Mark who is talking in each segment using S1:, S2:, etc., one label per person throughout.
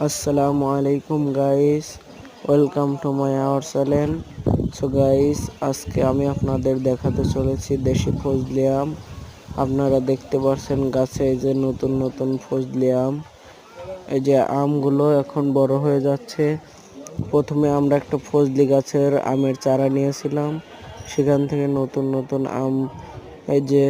S1: আসসালামু আলাইকুম guys welcome to my our channel so guys আজকে আমি আপনাদের দেখাতে চলেছি দেশি ফজলি আম। আপনারা দেখতে পাচ্ছেন গাছে এই যে নতুন নতুন ফজলি আম। এই যে আমগুলো এখন বড় হয়ে যাচ্ছে। প্রথমে আমরা একটা ফজলি গাছের আমের চারা নিয়েছিলাম। সেখান থেকে নতুন নতুন আম এই যে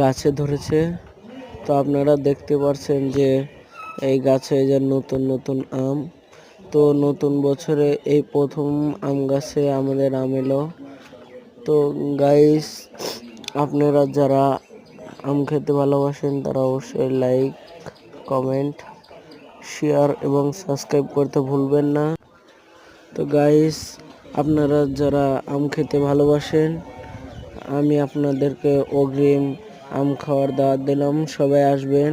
S1: গাছে ধরেছে। তো আপনারা দেখতে পাচ্ছেন যে এই গাছে এই যে নতুন নতুন আম। তো নতুন বছরে এই প্রথম আম গাছে আমাদের আম এলো। তো গাইস আপনারা যারা আম খেতে ভালোবাসেন, তারা অবশ্যই লাইক কমেন্ট শেয়ার এবং সাবস্ক্রাইব করতে ভুলবেন না। তো গাইস আপনারা যারা আম খেতে ভালোবাসেন, আমি আপনাদেরকে অগ্রিম আম খাওয়ার দাওয়াত দিলাম। সবাই আসবেন।